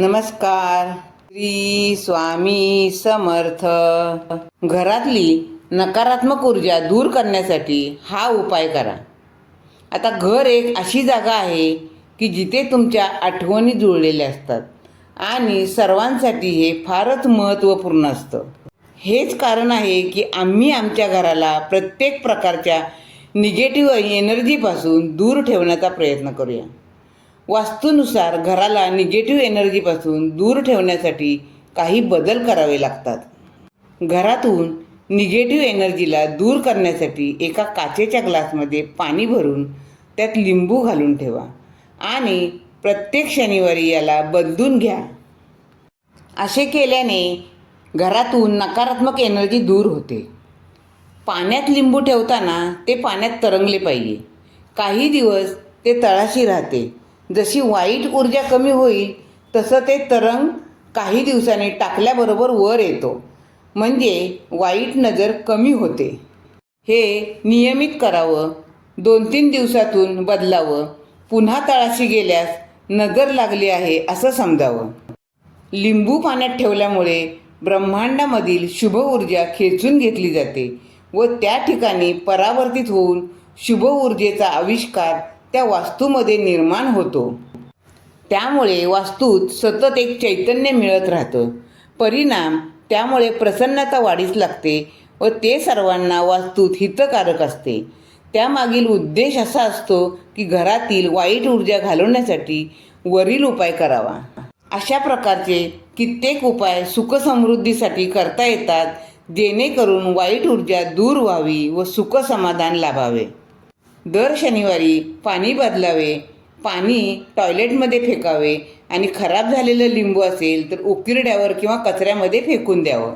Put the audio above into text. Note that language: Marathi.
नमस्कार. श्री स्वामी समर्थ. घरातली नकारात्मक ऊर्जा दूर करण्यासाठी हा उपाय करा. आता घर एक अशी जागा आहे की जिथे तुमच्या आठवणी जुळलेल्या असतात आणि सर्वांसाठी हे फारच महत्त्वपूर्ण असतं. हेच कारण आहे की आम्ही आमच्या घराला प्रत्येक प्रकारच्या निगेटिव्ह एनर्जीपासून दूर ठेवण्याचा प्रयत्न करूया. वास्तूनुसार घराला निगेटिव्ह एनर्जीपासून दूर ठेवण्यासाठी काही बदल करावे लागतात. घरातून निगेटिव्ह एनर्जीला दूर करण्यासाठी एका काचेच्या ग्लासमध्ये पाणी भरून त्यात लिंबू घालून ठेवा आणि प्रत्येक शनिवारी याला बदलून घ्या. असे केल्याने घरातून नकारात्मक एनर्जी दूर होते. पाण्यात लिंबू ठेवताना ते पाण्यात तरंगले पाहिजे. काही दिवस ते तळाशी राहते. जशी वाईट ऊर्जा कमी होईल तसं ते तरंग काही दिवसांनी टाकल्याबरोबर वर येतो. म्हणजे वाईट नजर कमी होते. हे नियमित करावं दोन तीन दिवसातून बदलावं पुन्हा तळाशी गेल्यास नजर लागली आहे असं समजावं. लिंबू पाण्यात ठेवल्यामुळे ब्रह्मांडामधील शुभ ऊर्जा खेचून घेतली जाते व त्या ठिकाणी परावर्तित होऊन शुभ ऊर्जेचा आविष्कार त्या वास्तूमध्ये निर्माण होतो. त्यामुळे वास्तूत सतत एक चैतन्य मिळत राहतं. परिणाम त्यामुळे प्रसन्नता वाढीस लागते व ते सर्वांना वास्तूत हितकारक असते. त्यामागील उद्देश असा असतो की घरातील वाईट ऊर्जा घालवण्यासाठी वरील उपाय करावा. अशा प्रकारचे कित्येक उपाय सुखसमृद्धीसाठी करता येतात जेणेकरून वाईट ऊर्जा दूर व्हावी व सुखसमाधान लाभावे. दर शनिवारी पाणी बदलावे पाणी टॉयलेटमध्ये फेकावे आणि खराब झालेलं लिंबू असेल तर उकिरड्यावर किंवा कचऱ्यामध्ये फेकून द्यावं.